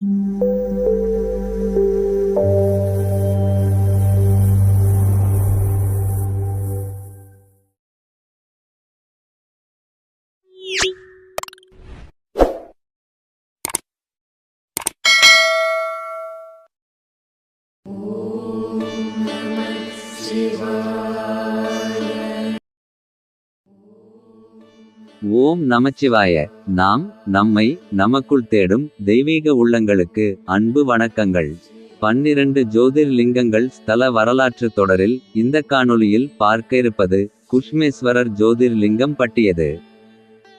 Música ஓம் நமச்சிவாய. நாம் நம்மை நமக்குள் தேடும் தெய்வீக உள்ளங்களுக்கு அன்பு வணக்கங்கள். பன்னிரண்டு ஜோதிர்லிங்கங்கள் ஸ்தல வரலாற்று தொடரில் இந்த காணொளியில் பார்க்க இருப்பது குஷ்மேஸ்வரர் ஜோதிர்லிங்கம் பட்டியது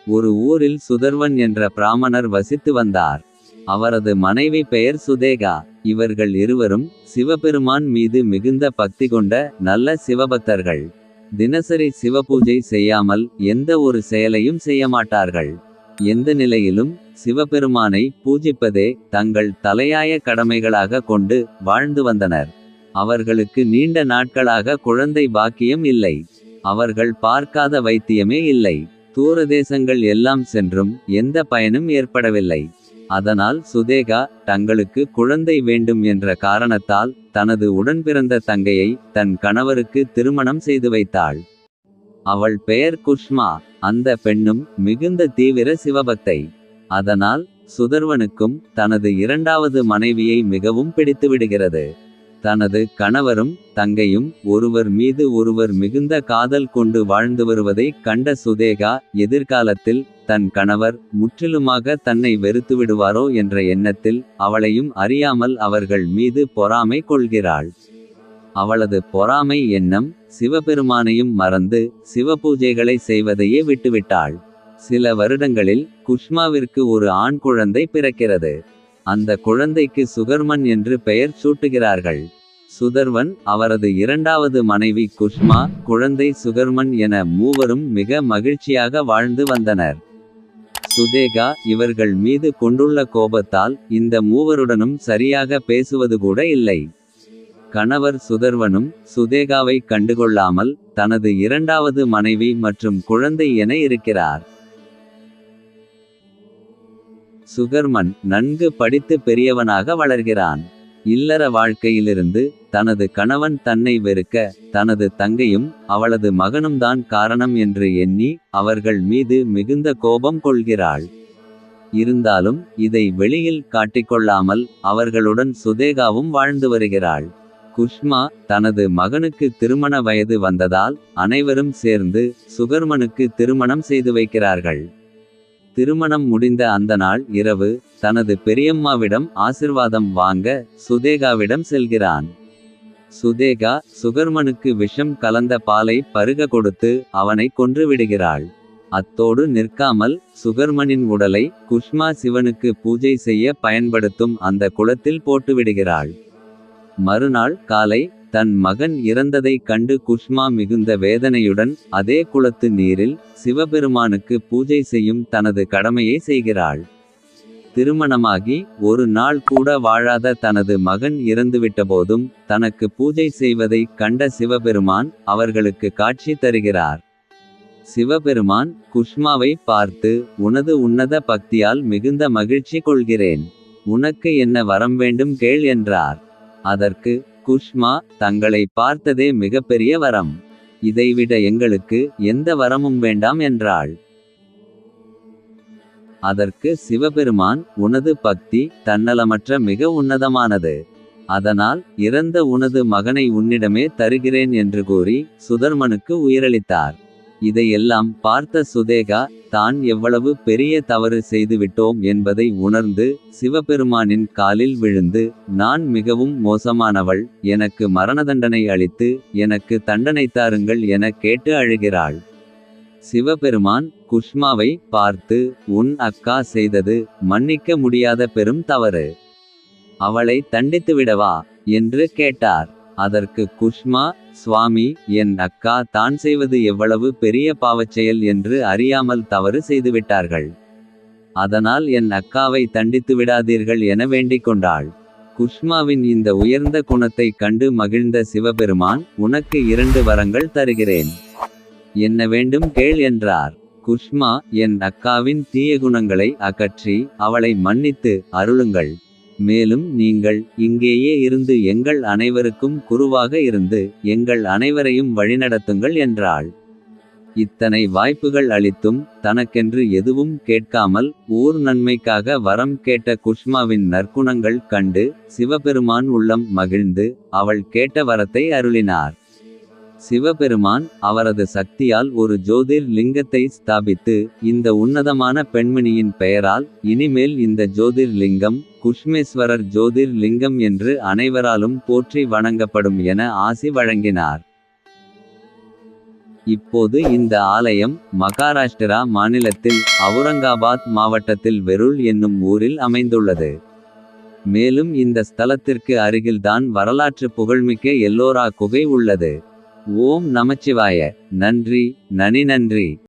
ஒரு ஊரில் சுதர்வன் என்ற பிராமணர் வசித்து வந்தார். அவரது மனைவி பெயர் சுதேகா. இவர்கள் இருவரும் சிவபெருமான் மீது மிகுந்த பக்தி கொண்ட நல்ல சிவபக்தர்கள். தினசரி சிவபூஜை செய்யாமல் எந்த ஒரு செயலையும் செய்ய மாட்டார்கள் எந்த நிலையிலும் சிவபெருமானை பூஜிப்பதே தங்கள் தலையாய கடமைகளாக கொண்டு வாழ்ந்து வந்தனர். அவர்களுக்கு நீண்ட நாட்களாக குழந்தை பாக்கியம் இல்லை. அவர்கள் பார்க்காத வைத்தியமே இல்லை. தூரதேசங்கள் எல்லாம் சென்றும் எந்த பயனும் ஏற்படவில்லை. அதனால் சுதேகா தங்களுக்கு குழந்தை வேண்டும் என்ற காரணத்தால் தனது உடன்பிறந்த தங்கையை தன் கணவருக்கு திருமணம் செய்து வைத்தாள். அவள் பெயர் குஷ்மா அந்த பெண்ணும் மிகுந்த தீவிர சிவபக்தை அதனால் சுதர்வனுக்கும் தனது இரண்டாவது மனைவியை மிகவும் பிடித்துவிடுகிறது. தனது கணவரும் தங்கையும் ஒருவர் மீது ஒருவர் மிகுந்த காதல் கொண்டு வாழ்ந்து வருவதை கண்ட சுதேகா எதிர்காலத்தில் தன் கணவர் முற்றிலுமாக தன்னை வெறுத்து விடுவாரோ என்ற எண்ணத்தில் அவளையும் அறியாமல் அவர்கள் மீது பொறாமை கொள்கிறாள். அவளது பொறாமை எண்ணம் சிவபெருமானையும் மறந்து சிவபூஜைகளை செய்வதையே விட்டுவிட்டாள். சில வருடங்களில் குஷ்மாவிற்கு ஒரு ஆண் குழந்தை பிறக்கிறது. அந்த குழந்தைக்கு சுகர்மன் என்று பெயர் சூட்டுகிறார்கள். சுதர்வன் அவரது இரண்டாவது மனைவி குஷ்மா குழந்தை சுகர்மன் என மூவரும் மிக மகிழ்ச்சியாக வாழ்ந்து வந்தனர். சுதேகா இவர்கள் மீது கொண்டுள்ள கோபத்தால் இந்த மூவருடனும் சரியாக பேசுவது கூட இல்லை. கணவர் சுதர்வனும் சுதேகாவை கண்டுகொள்ளாமல் தனது இரண்டாவது மனைவி மற்றும் குழந்தை என இருக்கிறார். சுகர்மன் நன்கு படித்து பெரியவனாக வளர்கிறான். இல்லற வாழ்க்கையிலிருந்து தனது கணவன் தன்னை வெறுக்க தனது தங்கையும் அவளது மகனும் தான் காரணம் என்று எண்ணி அவர்கள் மீது மிகுந்த கோபம் கொள்கிறாள். இருந்தாலும் இதை வெளியில் காட்டிக்கொள்ளாமல் அவர்களுடன் சுதேகாவும் வாழ்ந்து வருகிறாள். குஷ்மா தனது மகனுக்கு திருமண வயது வந்ததால் அனைவரும் சேர்ந்து சுகர்மனுக்கு திருமணம் செய்து வைக்கிறார்கள். திருமணம் முடிந்த அந்த நாள் இரவு தனது பெரியம்மாவிடம் ஆசிர்வாதம் வாங்க சுதேகாவிடம் செல்கிறான். சுதேகா சுகர்மனுக்கு விஷம் கலந்த பாலை பருக கொடுத்து அவனை கொன்று விடுகிறாள் அத்தோடு நிற்காமல் சுகர்மனின் உடலை குஷ்மா சிவனுக்கு பூஜை செய்ய பயன்படுத்தும் அந்த குளத்தில் போட்டுவிடுகிறாள். மறுநாள் காலை தன் மகன் இறந்ததை கண்டு குஷ்மா மிகுந்த வேதனையுடன் அதே குளத்து நீரில் சிவபெருமானுக்கு பூஜை செய்யும் தனது கடமையை செய்கிறாள். திருமணமாகி ஒரு நாள் கூட வாழாத தனது மகன் இறந்துவிட்டபோதும் தனக்கு பூஜை செய்வதை கண்ட சிவபெருமான் அவர்களுக்கு காட்சி தருகிறார். சிவபெருமான் குஷ்மாவை பார்த்து உனது உன்னத பக்தியால் மிகுந்த மகிழ்ச்சி கொள்கிறேன். உனக்கு என்ன வரம் வேண்டும் கேள் என்றார். அதற்கு குஷ்மா தங்களை பார்த்ததே மிகப்பெரிய வரம். இதைவிட எங்களுக்கு எந்த வரமும் வேண்டாம் என்றாள். அதற்கு சிவபெருமான் உனது பக்தி தன்னலமற்ற மிக உன்னதமானது. அதனால் இறந்த உனது மகனை உன்னிடமே தருகிறேன் என்று கூறி சுதர்மனுக்கு உயிரளித்தார். இதையெல்லாம் பார்த்த சுதேகா தான் எவ்வளவு பெரிய தவறு செய்துவிட்டோம் என்பதை உணர்ந்து சிவபெருமானின் காலில் விழுந்து நான் மிகவும் மோசமானவள் எனக்கு மரண தண்டனை அளித்து எனக்கு தண்டனை தாருங்கள் என கேட்டு அழுகிறாள். சிவபெருமான் குஷ்மாவை பார்த்து உன் அக்கா செய்தது மன்னிக்க முடியாத பெரும் தவறு. அவளை தண்டித்துவிடவா? என்று கேட்டார். அதற்கு குஷ்மா சுவாமி என் அக்கா தான் செய்வது எவ்வளவு பெரிய பாவச்செயல் என்று அறியாமல் தவறு செய்துவிட்டார்கள். அதனால் என் அக்காவை தண்டித்து விடாதீர்கள் என வேண்டிக் கொண்டாள். குஷ்மாவின் இந்த உயர்ந்த குணத்தை கண்டு மகிழ்ந்த சிவபெருமான் உனக்கு இரண்டு வரங்கள் தருகிறேன். என்ன வேண்டும் கேள் என்றார். குஷ்மா என் அக்காவின் தீய குணங்களை அகற்றி அவளை மன்னித்து அருளுங்கள். மேலும் நீங்கள் இங்கேயே இருந்து எங்கள் அனைவருக்கும் குருவாக இருந்து எங்கள் அனைவரையும் வழிநடத்துங்கள் என்றாள். இத்தனை வாய்ப்புகள் அளித்தும் தனக்கென்று எதுவும் கேட்காமல் ஊர் நன்மைக்காக வரம் கேட்ட குஷ்மாவின் நற்குணங்கள் கண்டு சிவபெருமான் உள்ளம் மகிழ்ந்து அவள் கேட்ட வரத்தை அருளினார். சிவபெருமான் அவரது சக்தியால் ஒரு ஜோதிர் லிங்கத்தை ஸ்தாபித்து இந்த உன்னதமான பெண்மணியின் பெயரால் இனிமேல் இந்த ஜோதிர் லிங்கம் குஷ்மேஸ்வரர் ஜோதிர் லிங்கம் என்று அனைவராலும் போற்றி வணங்கப்படும் என ஆசி வழங்கினார். இப்போது இந்த ஆலயம் மகாராஷ்டிரா மாநிலத்தில் அவுரங்காபாத் மாவட்டத்தில் வெருள் என்னும் ஊரில் அமைந்துள்ளது. மேலும் இந்த ஸ்தலத்திற்கு அருகில்தான் வரலாற்று புகழ்மிக்க எல்லோரா குகை உள்ளது. ஓம் நமச்சிவாய. நன்றி. நனி நன்றி.